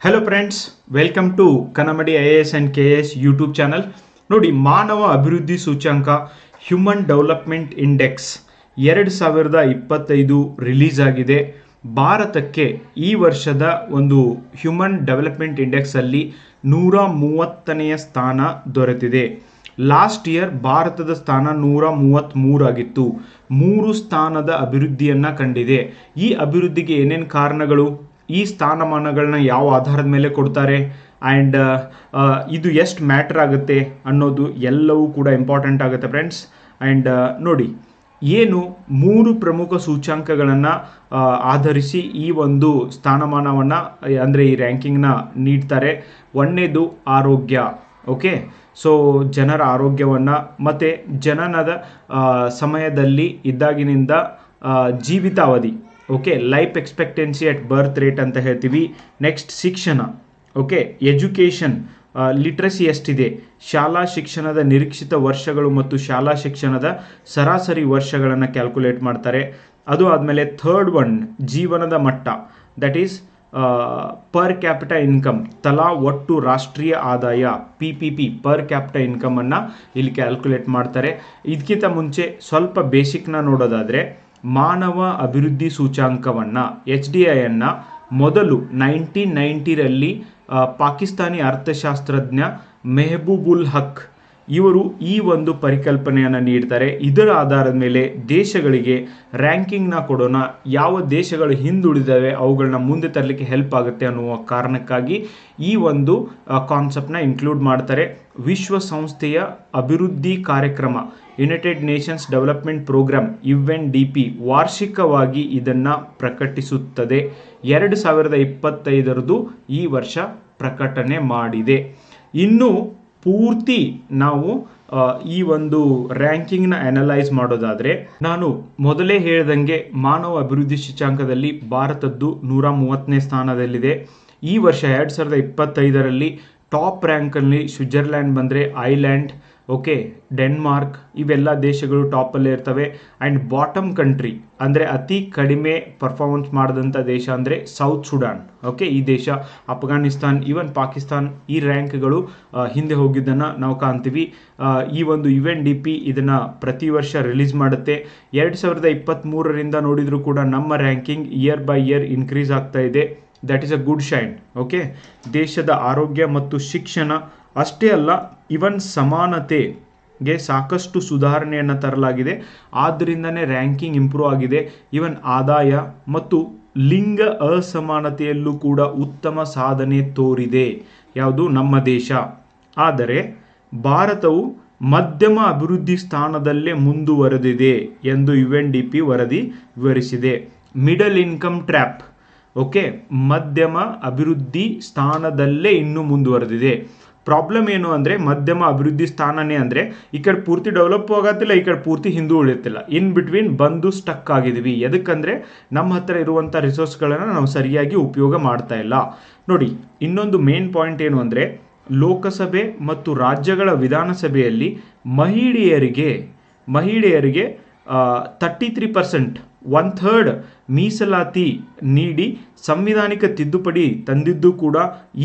Hello friends welcome to Kannamadi I S and K S YouTube channel ನೋಡಿ, ಮಾನವ ಅಭಿವೃದ್ಧಿ ಸೂಚ್ಯಂಕ ಹ್ಯೂಮನ್ ಡೆವಲಪ್ಮೆಂಟ್ ಇಂಡೆಕ್ಸ್ ಎರಡು ಸಾವಿರದ ಇಪ್ಪತ್ತೈದು ರಿಲೀಸ್ ಆಗಿದೆ. ಭಾರತಕ್ಕೆ ಈ ವರ್ಷದ ಒಂದು ಹ್ಯೂಮನ್ ಡೆವಲಪ್ಮೆಂಟ್ ಇಂಡೆಕ್ಸಲ್ಲಿ ನೂರ ಮೂವತ್ತನೆಯ ಸ್ಥಾನ ದೊರೆತಿದೆ. ಲಾಸ್ಟ್ ಇಯರ್ ಭಾರತದ ಸ್ಥಾನ ನೂರ ಮೂವತ್ತ್ಮೂರಾಗಿತ್ತು ಮೂರು ಸ್ಥಾನದ ಅಭಿವೃದ್ಧಿಯನ್ನು ಕಂಡಿದೆ. ಈ ಅಭಿವೃದ್ಧಿಗೆ ಏನೇನು ಕಾರಣಗಳು? ಈ ಸ್ಥಾನಮಾನಗಳನ್ನ ಯಾವ ಆಧಾರದ ಮೇಲೆ ಕೊಡ್ತಾರೆ? ಆ್ಯಂಡ್ ಇದು ಎಷ್ಟು ಮ್ಯಾಟ್ರ್ ಆಗುತ್ತೆ ಅನ್ನೋದು ಎಲ್ಲವೂ ಕೂಡ ಇಂಪಾರ್ಟೆಂಟ್ ಆಗುತ್ತೆ ಫ್ರೆಂಡ್ಸ್ ಆ್ಯಂಡ್ ನೋಡಿ, ಏನು ಮೂರು ಪ್ರಮುಖ ಸೂಚ್ಯಾಂಕಗಳನ್ನು ಆಧರಿಸಿ ಈ ಒಂದು ಸ್ಥಾನಮಾನವನ್ನು, ಅಂದರೆ ಈ ರ್ಯಾಂಕಿಂಗ್ನ ನೀಡ್ತಾರೆ. ಒಂದೇದು ಆರೋಗ್ಯ ಓಕೆ ಸೊ ಜನರ ಆರೋಗ್ಯವನ್ನು ಮತ್ತು ಜನನದ ಸಮಯದಲ್ಲಿ ಇದ್ದಾಗಿನಿಂದ ಜೀವಿತಾವಧಿ okay life expectancy at birth rate ಅಂತ ಹೇಳ್ತೀವಿ. ನೆಕ್ಸ್ಟ್ ಶಿಕ್ಷಣ. ಓಕೆ ಎಜುಕೇಷನ್ ಲಿಟ್ರಸಿ ಎಷ್ಟಿದೆ? ಶಾಲಾ ಶಿಕ್ಷಣದ ನಿರೀಕ್ಷಿತ ವರ್ಷಗಳು ಮತ್ತು ಶಾಲಾ ಶಿಕ್ಷಣದ ಸರಾಸರಿ ವರ್ಷಗಳನ್ನು ಕ್ಯಾಲ್ಕುಲೇಟ್ ಮಾಡ್ತಾರೆ. ಅದು ಆದಮೇಲೆ ಥರ್ಡ್ ಒನ್ ಜೀವನದ ಮಟ್ಟ. That is per capita income ತಲಾ ಒಟ್ಟು ರಾಷ್ಟ್ರೀಯ ಆದಾಯ P P P per capita ಇನ್ಕಮನ್ನು ಇಲ್ಲಿ ಕ್ಯಾಲ್ಕುಲೇಟ್ ಮಾಡ್ತಾರೆ. ಇದಕ್ಕಿಂತ ಮುಂಚೆ ಸ್ವಲ್ಪ ಬೇಸಿಕ್ನ ನೋಡೋದಾದರೆ ಮಾನವ ಅಭಿವೃದ್ಧಿ ಸೂಚ್ಯಾಂಕವನ್ನು, ಎಚ್ ಡಿ ಐಯನ್ನು ಮೊದಲು ನೈನ್ಟೀನ್ ನೈಂಟಿರಲ್ಲಿ ಪಾಕಿಸ್ತಾನಿ ಅರ್ಥಶಾಸ್ತ್ರಜ್ಞ ಮೆಹಬೂಬುಲ್ ಹಕ್ ಇವರು ಈ ಒಂದು ಪರಿಕಲ್ಪನೆಯನ್ನು ನೀಡ್ತಾರೆ. ಇದರ ಆಧಾರದ ಮೇಲೆ ದೇಶಗಳಿಗೆ ರ್ಯಾಂಕಿಂಗ್ನ ಕೊಡೋಣ, ಯಾವ ದೇಶಗಳು ಹಿಂದುಳಿದಾವೆ ಅವುಗಳನ್ನ ಮುಂದೆ ತರಲಿಕ್ಕೆ ಹೆಲ್ಪ್ ಆಗುತ್ತೆ ಅನ್ನುವ ಕಾರಣಕ್ಕಾಗಿ ಈ ಒಂದು ಕಾನ್ಸೆಪ್ಟ್ನ ಇನ್ಕ್ಲೂಡ್ ಮಾಡ್ತಾರೆ. ವಿಶ್ವಸಂಸ್ಥೆಯ ಅಭಿವೃದ್ಧಿ ಕಾರ್ಯಕ್ರಮ. United Nations development programme U D P ವಾರ್ಷಿಕವಾಗಿ ಇದನ್ನು ಪ್ರಕಟಿಸುತ್ತದೆ. ಎರಡು ಸಾವಿರದ ಇಪ್ಪತ್ತೈದರದು ಈ ವರ್ಷ ಪ್ರಕಟಣೆ ಮಾಡಿದೆ. ಇನ್ನು ಪೂರ್ತಿ ನಾವು ಈ ಒಂದು ರ್ಯಾಂಕಿಂಗ್ನ ಅನಲೈಸ್ ಮಾಡೋದಾದರೆ, ನಾನು ಮೊದಲೇ ಹೇಳ್ದಂಗೆ ಮಾನವ ಅಭಿವೃದ್ಧಿ ಸೂಚ್ಯಾಂಕದಲ್ಲಿ ಭಾರತದ್ದು ನೂರ ಮೂವತ್ತನೇ ಸ್ಥಾನದಲ್ಲಿದೆ. ಈ ವರ್ಷ ಎರಡು ಸಾವಿರದ ಇಪ್ಪತ್ತೈದರಲ್ಲಿ ಟಾಪ್ ರ್ಯಾಂಕಲ್ಲಿ ಸ್ವಿಟ್ಜರ್ಲ್ಯಾಂಡ್ ಬಂದರೆ ಐಲ್ಯಾಂಡ್ ಓಕೆ, ಡೆನ್ಮಾರ್ಕ್, ಇವೆಲ್ಲ ದೇಶಗಳು ಟಾಪಲ್ಲೇ ಇರ್ತವೆ. ಆ್ಯಂಡ್ ಬಾಟಮ್ ಕಂಟ್ರಿ ಅಂದರೆ ಅತಿ ಕಡಿಮೆ ಪರ್ಫಾರ್ಮೆನ್ಸ್ ಮಾಡಿದಂಥ ದೇಶ ಅಂದರೆ ಸೌತ್ ಸುಡಾನ್, ಓಕೆ, ಈ ದೇಶ. ಅಫ್ಘಾನಿಸ್ತಾನ್, ಈವನ್ ಪಾಕಿಸ್ತಾನ್, ಈ ರ್ಯಾಂಕ್ಗಳು ಹಿಂದೆ ಹೋಗಿದ್ದನ್ನು ನಾವು ಕಾಣ್ತೀವಿ. ಈ ಒಂದು ಯು ಎನ್ ಡಿ ಪಿ ಇದನ್ನು ಪ್ರತಿ ವರ್ಷ ರಿಲೀಸ್ ಮಾಡುತ್ತೆ. ಎರಡು ಸಾವಿರದ ಇಪ್ಪತ್ತ್ಮೂರರಿಂದ ನೋಡಿದರೂ ಕೂಡ ನಮ್ಮ ranking year by year increase ಆಗ್ತಾ ಇದೆ. That is a good sign okay ದೇಶದ ಆರೋಗ್ಯ ಮತ್ತು ಶಿಕ್ಷಣ ಅಷ್ಟೇ ಅಲ್ಲ ಇವನ್ ಸಮಾನತೆಗೆ ಸಾಕಷ್ಟು ಸುಧಾರಣೆಯನ್ನು ತರಲಾಗಿದೆ. ಆದ್ದರಿಂದನೇ ರ್ಯಾಂಕಿಂಗ್ ಇಂಪ್ರೂವ್ ಆಗಿದೆ. ಇವನ್ ಆದಾಯ ಮತ್ತು ಲಿಂಗ ಅಸಮಾನತೆಯಲ್ಲೂ ಕೂಡ ಉತ್ತಮ ಸಾಧನೆ ತೋರಿದೆ. ಯಾವುದು? ನಮ್ಮ ದೇಶ. ಆದರೆ, ಭಾರತವು ಮಧ್ಯಮ ಅಭಿವೃದ್ಧಿ ಸ್ಥಾನದಲ್ಲೇ ಮುಂದುವರೆದಿದೆ ಎಂದು ಯು ಎನ್ ಡಿ ಪಿ ವರದಿ ವಿವರಿಸಿದೆ. ಮಿಡಲ್ ಇನ್ಕಮ್ ಟ್ರ್ಯಾಪ್ ಓಕೆ ಮಧ್ಯಮ ಅಭಿವೃದ್ಧಿ ಸ್ಥಾನದಲ್ಲೇ ಇನ್ನೂ ಮುಂದುವರೆದಿದೆ. ಪ್ರಾಬ್ಲಮ್ ಏನು ಅಂದರೆ, ಮಧ್ಯಮ ಅಭಿವೃದ್ಧಿ ಸ್ಥಾನನೇ ಅಂದರೆ, ಈ ಕಡೆ ಪೂರ್ತಿ ಡೆವಲಪ್ ಆಗತ್ತಿಲ್ಲ ಈ ಕಡೆ ಪೂರ್ತಿ ಹಿಂದೂ ಉಳಿಯುತ್ತಿಲ್ಲ. ಇನ್ ಬಿಟ್ವೀನ್ ಬಂದು ಸ್ಟಕ್ ಆಗಿದ್ದೀವಿ. ಎದಕ್ಕಂದರೆ, ನಮ್ಮ ಹತ್ರ ಇರುವಂಥ ರಿಸೋರ್ಸ್ಗಳನ್ನು ನಾವು ಸರಿಯಾಗಿ ಉಪಯೋಗ ಮಾಡ್ತಾ ಇಲ್ಲ. ನೋಡಿ, ಇನ್ನೊಂದು ಮೇನ್ ಪಾಯಿಂಟ್ ಏನು ಅಂದರೆ, ಲೋಕಸಭೆ ಮತ್ತು ರಾಜ್ಯಗಳ ವಿಧಾನಸಭೆಯಲ್ಲಿ ಮಹಿಳೆಯರಿಗೆ ಮಹಿಳೆಯರಿಗೆ thirty three percent one third ಮೀಸಲಾತಿ ನೀಡಿ ಸಂವಿಧಾನಿಕ ತಿದ್ದುಪಡಿ ತಂದಿದ್ದು ಕೂಡ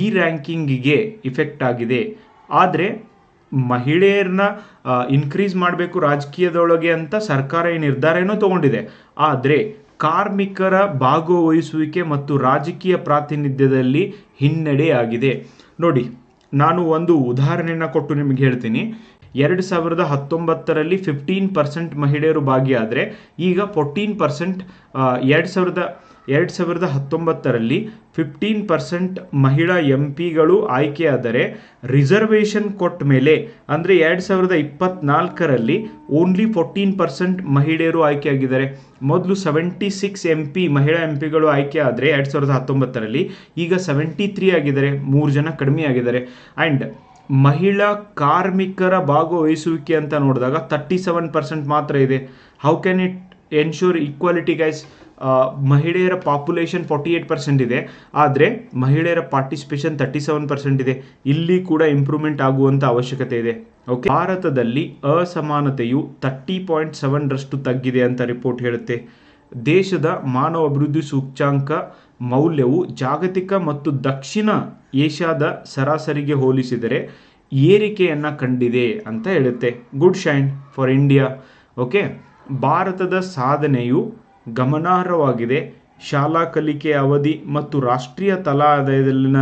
ಈ ರ್ಯಾಂಕಿಂಗಿಗೆ ಇಫೆಕ್ಟ್ ಆಗಿದೆ. ಆದರೆ ಮಹಿಳೆಯರನ್ನ ಇನ್ಕ್ರೀಸ್ ಮಾಡಬೇಕು ರಾಜಕೀಯದೊಳಗೆ ಅಂತ ಸರ್ಕಾರ ಈ ಏನೋ ತಗೊಂಡಿದೆ. ಆದರೆ ಕಾರ್ಮಿಕರ ಭಾಗವಹಿಸುವಿಕೆ ಮತ್ತು ರಾಜಕೀಯ ಪ್ರಾತಿನಿಧ್ಯದಲ್ಲಿ ಹಿನ್ನಡೆಯಾಗಿದೆ ನೋಡಿ, ನಾನು ಒಂದು ಉದಾಹರಣೆಯನ್ನು ಕೊಟ್ಟು ನಿಮಗೆ ಹೇಳ್ತೀನಿ. ಎರಡು ಸಾವಿರದ ಹತ್ತೊಂಬತ್ತರಲ್ಲಿ ಫಿಫ್ಟೀನ್ ಪರ್ಸೆಂಟ್ ಮಹಿಳೆಯರು ಭಾಗಿಯಾದರೆ, ಈಗ ಫೋರ್ಟೀನ್ ಪರ್ಸೆಂಟ್ ಎರಡು ಸಾವಿರದ ಎರಡು ಸಾವಿರದ ಹತ್ತೊಂಬತ್ತರಲ್ಲಿ ಫಿಫ್ಟೀನ್ ಪರ್ಸೆಂಟ್ ಮಹಿಳಾ ಎಂ ಪಿಗಳು ಆಯ್ಕೆಯಾದರೆ ರಿಸರ್ವೇಷನ್ ಕೊಟ್ಟ ಮೇಲೆ, ಅಂದರೆ ಎರಡು ಸಾವಿರದ ಇಪ್ಪತ್ನಾಲ್ಕರಲ್ಲಿ ಓನ್ಲಿ ಫೋರ್ಟೀನ್ ಪರ್ಸೆಂಟ್ ಮಹಿಳೆಯರು ಆಯ್ಕೆಯಾಗಿದ್ದಾರೆ. ಮೊದಲು ಸೆವೆಂಟಿ ಸಿಕ್ಸ್ ಎಂ ಪಿ ಮಹಿಳಾ ಎಂ ಪಿಗಳು ಆಯ್ಕೆ ಆದರೆ ಎರಡು ಸಾವಿರದ ಹತ್ತೊಂಬತ್ತರಲ್ಲಿ ಈಗ ಸೆವೆಂಟಿ ತ್ರೀ ಆಗಿದ್ದಾರೆ. ಮೂರು ಜನ ಕಡಿಮೆ ಆಗಿದ್ದಾರೆ. ಆ್ಯಂಡ್ ಮಹಿಳಾ ಕಾರ್ಮಿಕರ ಭಾಗವಹಿಸುವಿಕೆ ಅಂತ ನೋಡಿದಾಗ ತರ್ಟಿ ಸೆವೆನ್ ಪರ್ಸೆಂಟ್ ಮಾತ್ರ ಇದೆ. How can it ensure equality guys ಮಹಿಳೆಯರ ಪಾಪ್ಯುಲೇಷನ್ ಫಾರ್ಟಿ ಏಟ್ ಪರ್ಸೆಂಟ್ ಇದೆ. ಆದರೆ ಮಹಿಳೆಯರ ಪಾರ್ಟಿಸಿಪೇಷನ್ ತರ್ಟಿ ಸೆವೆನ್ ಪರ್ಸೆಂಟ್ ಇದೆ. ಇಲ್ಲಿ ಕೂಡ ಇಂಪ್ರೂವ್ಮೆಂಟ್ ಆಗುವಂಥ ಅವಶ್ಯಕತೆ ಇದೆ. ಓಕೆ ಭಾರತದಲ್ಲಿ ಅಸಮಾನತೆಯು ತರ್ಟಿ ಪಾಯಿಂಟ್ ಸೆವೆನ್ರಷ್ಟು ತಗ್ಗಿದೆ ಅಂತ ರಿಪೋರ್ಟ್ ಹೇಳುತ್ತೆ. ದೇಶದ ಮಾನವ ಅಭಿವೃದ್ಧಿ ಸೂಚ್ಯಾಂಕ ಮೌಲ್ಯವು ಜಾಗತಿಕ ಮತ್ತು ದಕ್ಷಿಣ ಏಷ್ಯಾದ ಸರಾಸರಿಗೆ ಹೋಲಿಸಿದರೆ ಏರಿಕೆಯನ್ನು ಕಂಡಿದೆ ಅಂತ ಹೇಳುತ್ತೆ. Good sign for India. Okay? ಭಾರತದ ಸಾಧನೆಯು ಗಮನಾರ್ಹವಾಗಿದೆ. ಶಾಲಾ ಕಲಿಕೆ ಅವಧಿ ಮತ್ತು ರಾಷ್ಟ್ರೀಯ ತಲಾ ಆದಾಯದಲ್ಲಿನ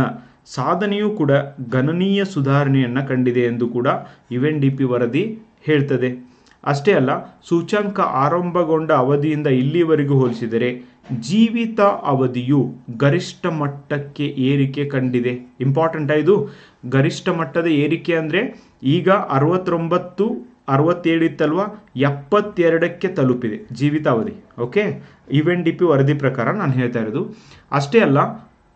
ಸಾಧನೆಯೂ ಕೂಡ ಗಣನೀಯ ಸುಧಾರಣೆಯನ್ನು ಕಂಡಿದೆ ಎಂದು ಕೂಡ ಯು ಎನ್ ಡಿ ಪಿ ವರದಿ ಹೇಳ್ತದೆ. ಅಷ್ಟೇ ಅಲ್ಲ, ಸೂಚ್ಯಂಕ ಆರಂಭಗೊಂಡ ಅವಧಿಯಿಂದ ಇಲ್ಲಿವರೆಗೂ ಹೋಲಿಸಿದರೆ ಜೀವಿತ ಅವಧಿಯು ಗರಿಷ್ಠ ಮಟ್ಟಕ್ಕೆ ಏರಿಕೆ ಕಂಡಿದೆ. ಇಂಪಾರ್ಟೆಂಟ್ ಇದು? ಗರಿಷ್ಠ ಮಟ್ಟದ ಏರಿಕೆ ಅಂದರೆ ಈಗ ಅರವತ್ತೊಂಬತ್ತು ಅರವತ್ತೇಳು ಇತ್ತಲ್ವ ಎಪ್ಪತ್ತೆರಡಕ್ಕೆ ತಲುಪಿದೆ ಜೀವಿತಾವಧಿ. ಓಕೆ ಇವೆನ್ ಡಿ ಪಿ ವರದಿ ಪ್ರಕಾರ ನಾನು ಹೇಳ್ತಾ ಇರೋದು. ಅಷ್ಟೇ ಅಲ್ಲ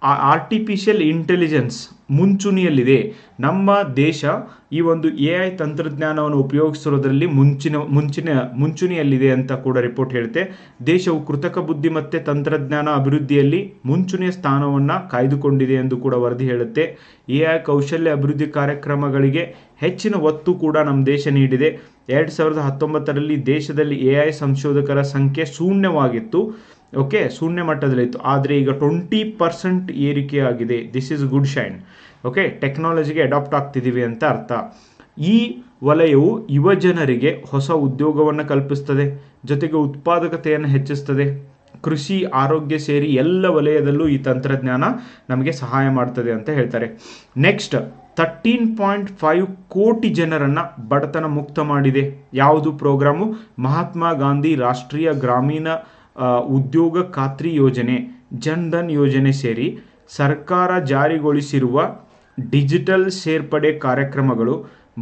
ಆರ್ಟಿಫಿಷಿಯಲ್ ಇಂಟೆಲಿಜೆನ್ಸ್ ಮುಂಚೂಣಿಯಲ್ಲಿದೆ. ನಮ್ಮ ದೇಶ ಈ ಒಂದು ಎ ಐ ತಂತ್ರಜ್ಞಾನವನ್ನು ಉಪಯೋಗಿಸಿರೋದ್ರಲ್ಲಿ ಮುಂಚಿನ ಮುಂಚಿನ, ಮುಂಚೂಣಿಯಲ್ಲಿದೆ ಅಂತ ಕೂಡ ರಿಪೋರ್ಟ್ ಹೇಳುತ್ತೆ. ದೇಶವು ಕೃತಕ ಬುದ್ಧಿಮತ್ತೆ ತಂತ್ರಜ್ಞಾನ ಅಭಿವೃದ್ಧಿಯಲ್ಲಿ ಮುಂಚೂಣಿಯ ಸ್ಥಾನವನ್ನು ಕಾಯ್ದುಕೊಂಡಿದೆ ಎಂದು ಕೂಡ ವರದಿ ಹೇಳುತ್ತೆ. ಎ ಐ ಕೌಶಲ್ಯ ಅಭಿವೃದ್ಧಿ ಕಾರ್ಯಕ್ರಮಗಳಿಗೆ ಹೆಚ್ಚಿನ ಒತ್ತು ಕೂಡ ನಮ್ಮ ದೇಶ ನೀಡಿದೆ. ಎರಡು ಸಾವಿರದ ಹತ್ತೊಂಬತ್ತರಲ್ಲಿ ದೇಶದಲ್ಲಿ ಎ ಐ ಸಂಶೋಧಕರ ಸಂಖ್ಯೆ ಶೂನ್ಯವಾಗಿತ್ತು. ಓಕೆ ಶೂನ್ಯ ಮಟ್ಟದಲ್ಲಿತ್ತು ಆದರೆ ಈಗ ಟ್ವೆಂಟಿ ಪರ್ಸೆಂಟ್ ಏರಿಕೆಯಾಗಿದೆ. This is good sign okay ಟೆಕ್ನಾಲಜಿಗೆ adapt ಆಗ್ತಿದ್ದೀವಿ ಅಂತ ಅರ್ಥ. ಈ ವಲಯವು ಯುವ ಜನರಿಗೆ ಹೊಸ ಉದ್ಯೋಗವನ್ನು ಕಲ್ಪಿಸ್ತದೆ. ಜೊತೆಗೆ ಉತ್ಪಾದಕತೆಯನ್ನು ಹೆಚ್ಚಿಸ್ತದೆ. ಕೃಷಿ, ಆರೋಗ್ಯ ಸೇರಿ ಎಲ್ಲ ವಲಯದಲ್ಲೂ ಈ ತಂತ್ರಜ್ಞಾನ ನಮಗೆ ಸಹಾಯ ಮಾಡ್ತದೆ ಅಂತ ಹೇಳ್ತಾರೆ. ನೆಕ್ಸ್ಟ್ ತರ್ಟೀನ್ ಪಾಯಿಂಟ್ ಫೈವ್ ಕೋಟಿ ಜನರನ್ನು ಬಡತನ ಮುಕ್ತ ಮಾಡಿದೆ. ಯಾವುದು ಪ್ರೋಗ್ರಾಮು ಮಹಾತ್ಮ ಗಾಂಧಿ ರಾಷ್ಟ್ರೀಯ ಗ್ರಾಮೀಣ ಉದ್ಯೋಗ ಖಾತ್ರಿ ಯೋಜನೆ, ಜನ್ ಧನ್ ಯೋಜನೆ ಸೇರಿ ಸರ್ಕಾರ ಜಾರಿಗೊಳಿಸಿರುವ ಡಿಜಿಟಲ್ ಸೇರ್ಪಡೆ ಕಾರ್ಯಕ್ರಮಗಳು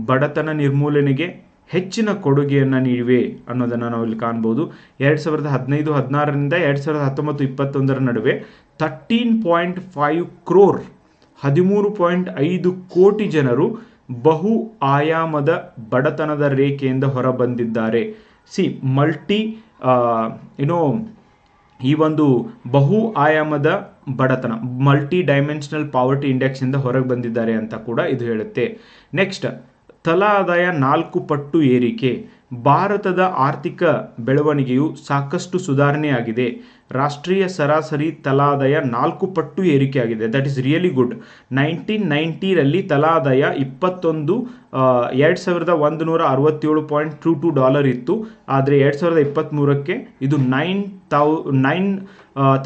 ಬಡತನ ನಿರ್ಮೂಲನೆಗೆ ಹೆಚ್ಚಿನ ಕೊಡುಗೆಯನ್ನು ನೀಡಿವೆ ಅನ್ನೋದನ್ನು ನಾವು ಇಲ್ಲಿ ಕಾಣ್ಬೋದು. ಎರಡು ಸಾವಿರದ ಹದಿನೈದು, ಹದಿನಾರರಿಂದ ಎರಡು ಸಾವಿರದ ಹತ್ತೊಂಬತ್ತು, ಇಪ್ಪತ್ತೊಂದರ ನಡುವೆ ತರ್ಟೀನ್ ಪಾಯಿಂಟ್ ಫೈವ್ ಕ್ರೋರ್ ಹದಿಮೂರು ಪಾಯಿಂಟ್ ಐದು ಕೋಟಿ ಜನರು ಬಹು ಆಯಾಮದ ಬಡತನದ ರೇಖೆಯಿಂದ ಹೊರಬಂದಿದ್ದಾರೆ. ಸಿ ಮಲ್ಟಿ ಏನೋ, ಈ ಒಂದು ಬಹು ಆಯಾಮದ ಬಡತನ ಮಲ್ಟಿ ಡೈಮೆನ್ಷನಲ್ ಪಾವರ್ಟಿ ಇಂಡೆಕ್ಸಿಂದ ಹೊರಗೆ ಬಂದಿದ್ದಾರೆ ಅಂತ ಕೂಡ ಇದು ಹೇಳುತ್ತೆ. ನೆಕ್ಸ್ಟ್ ತಲಾ ಆದಾಯ ನಾಲ್ಕು ಪಟ್ಟು ಏರಿಕೆ. ಭಾರತದ ಆರ್ಥಿಕ ಬೆಳವಣಿಗೆಯು ಸಾಕಷ್ಟು ಸುಧಾರಣೆಯಾಗಿದೆ. ರಾಷ್ಟ್ರೀಯ ಸರಾಸರಿ ತಲಾದಾಯ ನಾಲ್ಕು ಪಟ್ಟು ಏರಿಕೆಯಾಗಿದೆ. That is really good nineteen ನೈಂಟಿರಲ್ಲಿ ತಲಾದಾಯ ಇಪ್ಪತ್ತೊಂದು ಎರಡು ಸಾವಿರದ ಒಂದು ನೂರ ಅರವತ್ತೇಳು ಪಾಯಿಂಟ್ ಟೂ ಟು ಡಾಲರ್ ಇತ್ತು. ಆದರೆ ಎರಡು ಸಾವಿರದ ಇಪ್ಪತ್ತ್ಮೂರಕ್ಕೆ ಇದು nine thou nine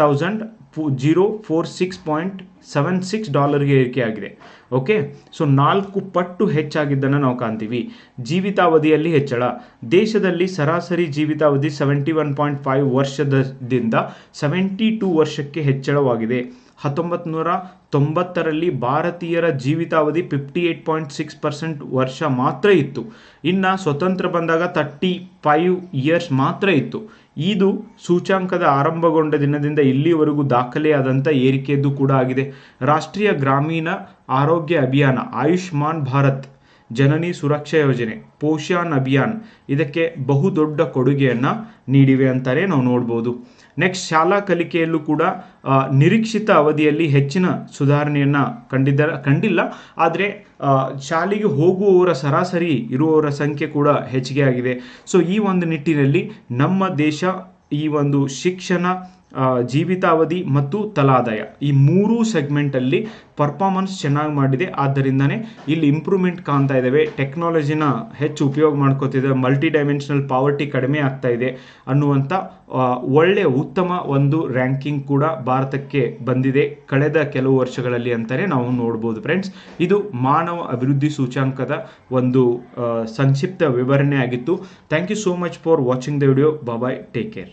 thousand zero, four, six point seven six ಡಾಲರ್ಗೆ ಏರಿಕೆಯಾಗಿದೆ ಓಕೆ? ಸೊ, ನಾಲ್ಕು ಪಟ್ಟು ಹೆಚ್ಚಾಗಿದ್ದನ್ನು ನಾವು ಕಾಣ್ತೀವಿ. ಜೀವಿತಾವಧಿಯಲ್ಲಿ ಹೆಚ್ಚಳ. ದೇಶದಲ್ಲಿ ಸರಾಸರಿ ಜೀವಿತಾವಧಿ ಸೆವೆಂಟಿ ಒನ್ ಪಾಯಿಂಟ್ ಫೈವ್ ವರ್ಷದಿಂದ ಸೆವೆಂಟಿ ಟೂ ವರ್ಷಕ್ಕೆ ಹೆಚ್ಚಳವಾಗಿದೆ. ಹತ್ತೊಂಬತ್ತು ನೂರ ತೊಂಬತ್ತರಲ್ಲಿ ಭಾರತೀಯರ ಜೀವಿತಾವಧಿ fifty eight point six percent ವರ್ಷ ಮಾತ್ರ ಇತ್ತು. ಇನ್ನು ಸ್ವತಂತ್ರ ಬಂದಾಗ ತರ್ಟಿ ಫೈವ್ ಇಯರ್ಸ್ ಮಾತ್ರ ಇತ್ತು. ಇದು ಸೂಚಾಂಕದ ಆರಂಭಗೊಂಡ ದಿನದಿಂದ ಇಲ್ಲಿವರೆಗೂ ದಾಖಲೆಯಾದಂಥ ಏರಿಕೆಯದ್ದು ಕೂಡ ಆಗಿದೆ. ರಾಷ್ಟ್ರೀಯ ಗ್ರಾಮೀಣ ಆರೋಗ್ಯ ಅಭಿಯಾನ, ಆಯುಷ್ಮಾನ್ ಭಾರತ್. ಜನನಿ ಸುರಕ್ಷಾ ಯೋಜನೆ, ಪೋಷಾನ್ ಅಭಿಯಾನ್, ಇದಕ್ಕೆ ಬಹುದೊಡ್ಡ ಕೊಡುಗೆಯನ್ನು ನೀಡಿವೆ ಅಂತಾರೆ ನಾವು ನೋಡ್ಬೋದು. ನೆಕ್ಸ್ಟ್ ಶಾಲಾ ಕಲಿಕೆಯಲ್ಲೂ ಕೂಡ ನಿರೀಕ್ಷಿತ ಅವಧಿಯಲ್ಲಿ ಹೆಚ್ಚಿನ ಸುಧಾರಣೆಯನ್ನು ಕಂಡಿದ್ದ ಕಂಡಿಲ್ಲ. ಆದರೆ ಶಾಲೆಗೆ ಹೋಗುವವರ ಸರಾಸರಿ ಇರುವವರ ಸಂಖ್ಯೆ ಕೂಡ ಹೆಚ್ಚಿಗೆ ಆಗಿದೆ. ಸೊ ಈ ಒಂದು ನಿಟ್ಟಿನಲ್ಲಿ ನಮ್ಮ ದೇಶ ಈ ಒಂದು ಶಿಕ್ಷಣ ಜೀವಿತಾವಧಿ ಮತ್ತು ತಲಾದಾಯ. ಈ ಮೂರೂ ಸೆಗ್ಮೆಂಟಲ್ಲಿ ಪರ್ಫಾರ್ಮೆನ್ಸ್ ಚೆನ್ನಾಗಿ ಮಾಡಿದೆ. ಆದ್ದರಿಂದನೇ ಇಲ್ಲಿ ಇಂಪ್ರೂವ್ಮೆಂಟ್ ಕಾಣ್ತಾ ಇದ್ದಾವೆ ಟೆಕ್ನಾಲಜಿನ ಹೆಚ್ಚು ಉಪಯೋಗ ಮಾಡ್ಕೋತಿದೆ. ಮಲ್ಟಿ ಡೈಮೆನ್ಷನಲ್ ಪಾವರ್ಟಿ ಕಡಿಮೆ ಆಗ್ತಾ ಇದೆ ಅನ್ನುವಂಥ ಒಳ್ಳೆಯ ಉತ್ತಮ ಒಂದು ರ್ಯಾಂಕಿಂಗ್ ಕೂಡ ಭಾರತಕ್ಕೆ ಬಂದಿದೆ ಕಳೆದ ಕೆಲವು ವರ್ಷಗಳಲ್ಲಿ ಅಂತಲೇ ನಾವು ನೋಡ್ಬೋದು ಫ್ರೆಂಡ್ಸ್ ಇದು ಮಾನವ ಅಭಿವೃದ್ಧಿ ಸೂಚ್ಯಾಂಕದ ಒಂದು ಸಂಕ್ಷಿಪ್ತ ವಿವರಣೆ ಆಗಿತ್ತು thank you so much for watching the video bye take care